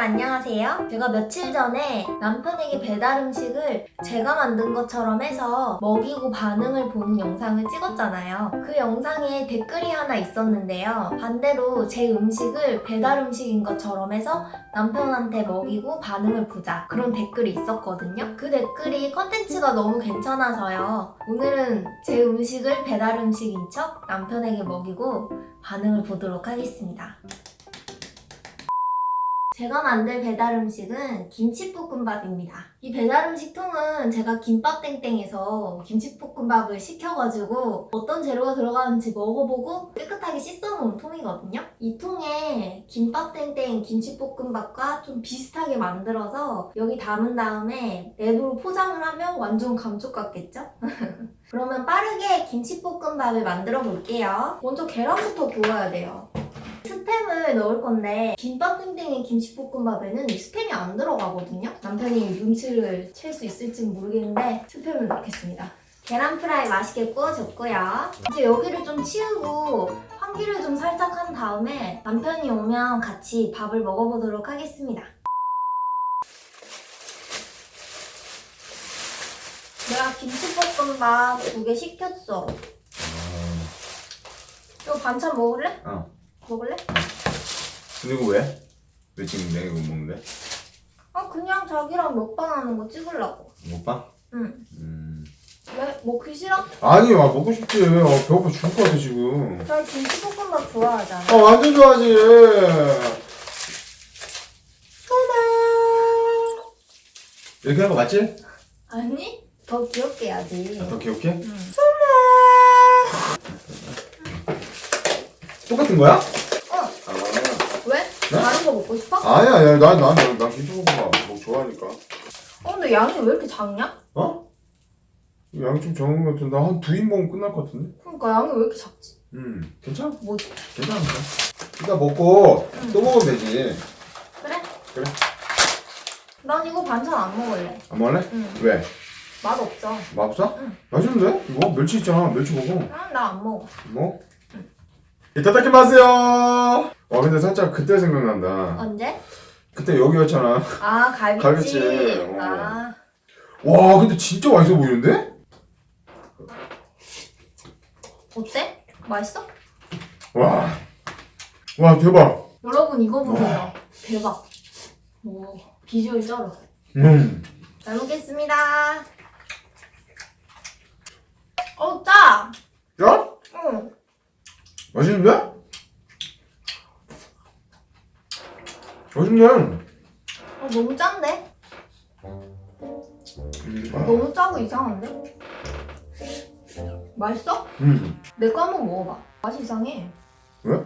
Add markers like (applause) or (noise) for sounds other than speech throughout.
안녕하세요. 제가 며칠 전에 남편에게 배달 음식을 제가 만든 것처럼 해서 먹이고 반응을 보는 영상을 찍었잖아요. 그 영상에 댓글이 하나 있었는데요. 반대로 제 음식을 배달 음식인 것처럼 해서 남편한테 먹이고 반응을 보자. 그런 댓글이 있었거든요. 그 댓글이 컨텐츠가 너무 괜찮아서요. 오늘은 제 음식을 배달 음식인 척 남편에게 먹이고 반응을 보도록 하겠습니다. 제가 만들 배달 음식은 김치볶음밥입니다. 이 배달 음식 통은 제가 김밥땡땡에서 김치볶음밥을 시켜가지고 어떤 재료가 들어가는지 먹어보고 깨끗하게 씻어놓은 통이거든요. 이 통에 김밥땡땡 김치볶음밥과 좀 비슷하게 만들어서 여기 담은 다음에 랩으로 포장을 하면 완전 감쪽 같겠죠? (laughs) 그러면 빠르게 김치볶음밥을 만들어 볼게요. 먼저 계란부터 구워야 돼요. 스팸을 넣을 건데 김밥 땡땡의 김치볶음밥에는 이 스팸이 안 들어가거든요. 남편이 눈치를 챌 수 있을지는 모르겠는데 스팸을 넣겠습니다. 계란 프라이 맛있게 구워줬고요. 이제 여기를 좀 치우고 환기를 좀 살짝 한 다음에 남편이 오면 같이 밥을 먹어보도록 하겠습니다. 내가 김치볶음밥 두 개 시켰어. 이거 반찬 먹을래? 어. 먹을래? 근데 이거 왜? 왜 지금 내가 이거 먹는데? 아 그냥 자기랑 먹방 하는 거 찍으려고. 먹방? 응. 음. 왜 먹기 싫어? 아니, 아, 먹고 싶지. 아, 배고파 죽을 것 같아, 지금. 저 김치볶음밥 좋아하잖아. 아, 완전 좋아하지. 이렇게 하는 거 맞지? 아니 더 귀엽게 해야지. 아, 더 귀엽게? 응. 똑같은 거야? 다른 거 먹고 싶어? 아니야, 아니야. 난, 난, 난, 난 김치볶음밥 뭐 좋아하니까. 어 근데 양이 왜 이렇게 작냐? 어? 양이 좀 적은 것 같은데. 한두입 먹으면 끝날 것 같은데? 그러니까 양이 왜 이렇게 작지? 음, 괜찮아. 뭐지? 괜찮아. 이따 먹고 응. 또 먹으면 되지. 그래? 그래. 난 이거 반찬 안 먹을래. 안 먹을래? 응. 왜? 맛 없어. 맛없어? 응. 맛있는데? 이거 멸치 있잖아. 멸치 먹어. 나안 먹어. 뭐? 이따다키 마세요. 와 근데 살짝 그때 생각난다. 언제? 그때 여기였잖아. 아 갈비찜. 갈비찜, 어. 아 와 근데 진짜 맛있어 보이는데? 어때? 맛있어? 와. 와 대박. 여러분 이거 보세요. 대박. 오 비주얼 쩔어. 음. 잘 먹겠습니다. 어, 짜! 야? 응. 맛있는데? 맛있네. 어, 너무 짠데? 음. 아. 너무 짜고 이상한데? 맛있어? 음. 내거 한번 먹어봐. 맛이 이상해. 왜?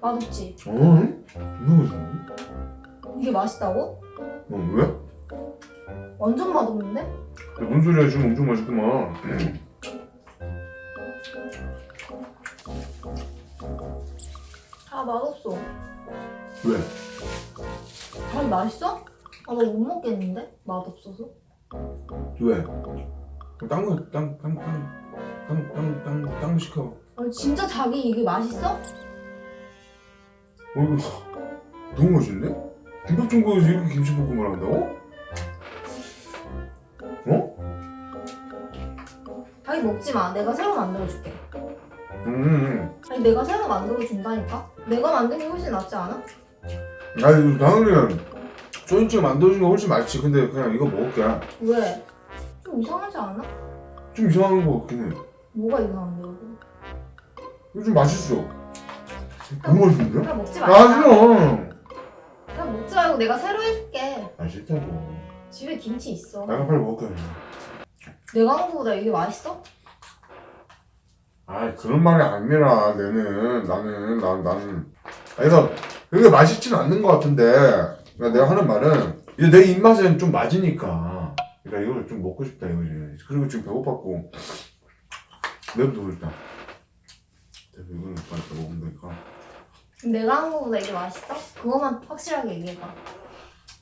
맛없지? 어? 너무 맛있는데? 이게 맛있다고? 어 왜? 완전 맛없는데? 야, 뭔 소리야 지금 엄청 맛있구만. 맛없어. 왜? 아니, 맛있어? 아, 나 못 먹겠는데? 맛없어서? 왜? 딴 거, 딴, 딴, 딴, 딴, 딴, 딴, 딴거 시켜. 아니, 진짜 자기 이게 맛있어? 어, 이거 너무 맛있는데? 김밥 전국에서 이렇게 김치볶음을 한다고? 어? 자기 먹지 마. 내가 새로 만들어줄게. 음, 음. 아니, 내가 새로 만들어 준다니까? 내가 만든 게 훨씬 낫지 않아? 아니, 당연히 쪼인ጭ 만들어준 거 훨씬 맛있지. 근데 그냥 이거 먹을게. 왜? 좀 이상하지 않아? 좀 이상한 거 같긴 해. 뭐가 이상한데, 이거? 이거 좀 맛있어. 너무 맛있는데? 그냥 먹지 아, 말자. 싫어. 그냥 먹지 말고 내가 새로 해줄게. 아, 싫다고. 집에 김치 있어. 내가 빨리 먹을게. 내가 한 거보다 이게 맛있어? 아, 그런 말이 아니라, 내는, 나는, 난, 나는. 그래서, 이게 맛있진 않는 것 같은데, 그러니까 내가 하는 말은, 이제 내 입맛엔 좀 맞으니까, 그러니까 이걸 좀 먹고 싶다, 이거지. 그리고 지금 배고팠고, 일단. 내가 이거는 빨리 먹으면 되니까. 내가 한 거보다 이게 맛있어? 그거만 확실하게 얘기해봐.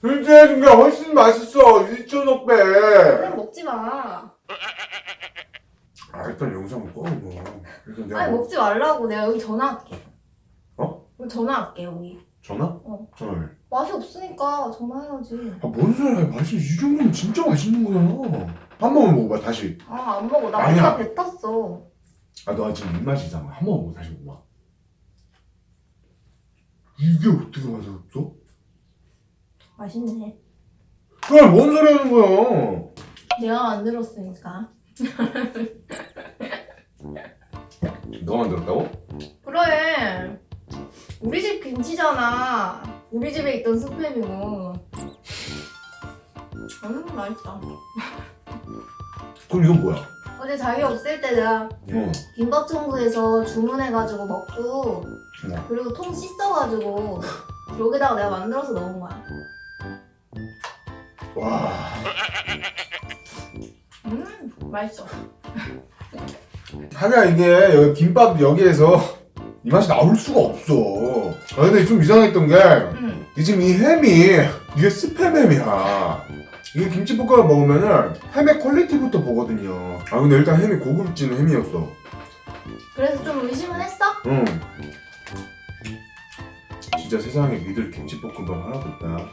둘째 해준 게 훨씬 맛있어, 1,500배. 그냥 먹지 마. (laughs) 아, 일단 영상을 꺼. 그래서 내가 아니 뭐- 먹지 말라고 내가 여기 전화할게. 어? 여기 전화할게 여기. 전화? 어. 전화를. 맛이 없으니까 전화해야지. 아뭔 소리야 맛이 이 정도면 진짜 맛있는 거야. 한 번만 먹어봐 다시. 아 안 먹어. 나 아니야. 배가 뱉었어. 아너 지금 입맛이 이상해. 한번 먹어 다시 먹어봐. 이게 어떻게 맛없어? 맛있네. 그럼 뭔 소리 하는 거야? 내가 만들었으니까. (laughs) 너 만들었다고? 그래. 우리 집 김치잖아. 우리 집에 있던 스팸이고. 음 맛있다. 그럼 이건 뭐야? 어제 자기 없을 때 내가 어. 김밥천국에서 주문해가지고 먹고 어. 그리고 통 씻어가지고 여기다가 내가 만들어서 넣은 거야. 와. 음 맛있어. 하기야 이게 여기 김밥 여기에서 이 맛이 나올 수가 없어. 아 근데 좀 이상했던 게음이 지금 이 햄이 이게 스팸 햄이야. 이게 김치볶음밥 먹으면은 햄의 퀄리티부터 보거든요. 아 근데 일단 햄이 고급진 햄이었어. 그래서 좀 의심은 했어? 응. 진짜 세상에 믿을 김치볶음밥 하나도 없다.